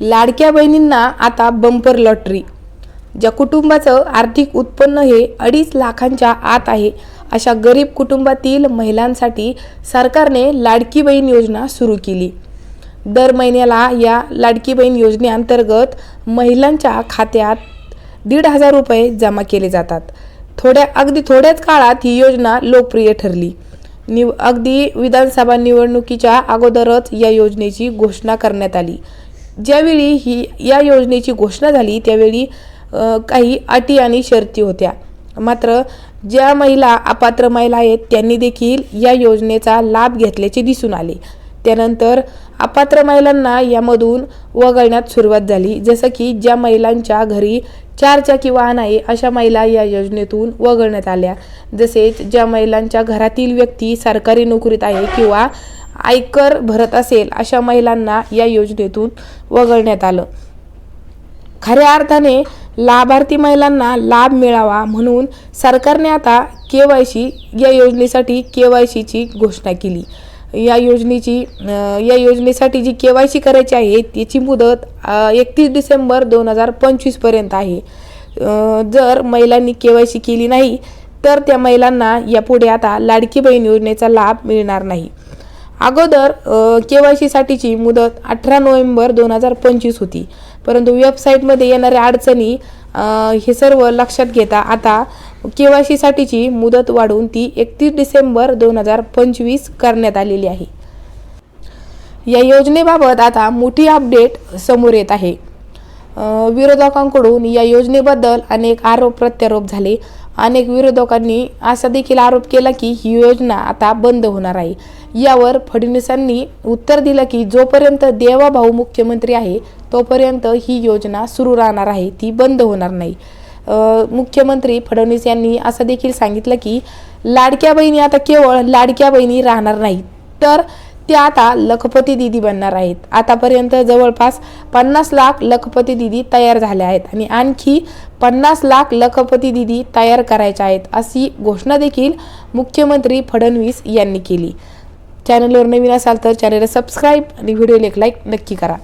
लाडक्या बहिणींना आता बंपर लॉटरी. ज्या कुटुंबाचं आर्थिक उत्पन्न हे अडीच लाखांच्या आत आहे अशा गरीब कुटुंबातील महिलांसाठी सरकारने लाडकी बहीण योजना सुरू केली. दर महिन्याला या लाडकी बहीण योजनेअंतर्गत महिलांच्या खात्यात दीड हजार रुपये जमा केले जातात. थोड्या अगदी थोड्याच काळात ही योजना लोकप्रिय ठरली. निव अगदी विधानसभा निवडणुकीच्या अगोदरच या योजनेची घोषणा करण्यात आली. ज्यावेळी ही या योजनेची घोषणा झाली त्यावेळी काही अटी आणि शर्ती होत्या. मात्र ज्या महिला अपात्र महिला आहेत त्यांनी देखील या योजनेचा लाभ घेतल्याचे दिसून आले. त्यानंतर अपात्र महिलांना यामधून वगळण्यात सुरुवात झाली. जसं की ज्या महिलांच्या घरी चारचाकी वाहन आहे अशा महिला या योजनेतून वगळण्यात आल्या. जसेच ज्या महिलांच्या घरातील व्यक्ती सरकारी नोकरीत आहे किंवा आयकर भरत असेल अशा महिलांना या योजनेतून वगळण्यात आलं. खऱ्या अर्थाने लाभार्थी महिलांना लाभ मिळावा म्हणून सरकारने आता के वाय सी या योजनेसाठी के वाय सीची घोषणा केली. या योजनेची या योजनेसाठी जी के वाय सी करायची आहे त्याची मुदत एकतीस डिसेंबर दोन हजार पंचवीसपर्यंत आहे. जर महिलांनी के वाय सी केली नाही तर त्या महिलांना यापुढे आता लाडकी बहीण योजनेचा लाभ मिळणार नाही. अगोदर के वाय सीसाठीची मुदत अठरा नोव्हेंबर दोन हजार पंचवीस होती. परंतु वेबसाईटमध्ये येणाऱ्या अडचणी हे सर्व लक्षात घेता आता के वाय सीसाठीची मुदत वाढवून ती एकतीस डिसेंबर दोन हजार पंचवीस करण्यात आलेली आहे. या योजनेबाबत आता मोठी अपडेट समोर येत आहे. विरोधकांकडून या योजनेबद्दल अनेक आरोप प्रत्यारोप झाले. अनेक विरोधकांनी असा देखील आरोप केला की ही योजना आता बंद होणार आहे. यावर फडणवीसांनी उत्तर दिलं की जोपर्यंत देवाभाऊ मुख्यमंत्री आहे तोपर्यंत ही योजना सुरू राहणार आहे. ती बंद होणार नाही. मुख्यमंत्री फडणवीस यांनी असं देखील सांगितलं की लाडक्या बहिणी आता केवळ लाडक्या बहिणी राहणार नाहीत. तर त्या आता लखपती दिदी बनणार आहेत. आतापर्यंत जवळपास पन्नास लाख लखपती दिदी तयार झाल्या आहेत आणि आणखी पन्नास लाख लखपती दिदी तयार करायच्या आहेत अशी घोषणा देखील मुख्यमंत्री फडणवीस यांनी केली. चॅनलवर नवीन असाल तर चॅनलला सबस्क्राईब आणि व्हिडिओला एक लाईक नक्की करा.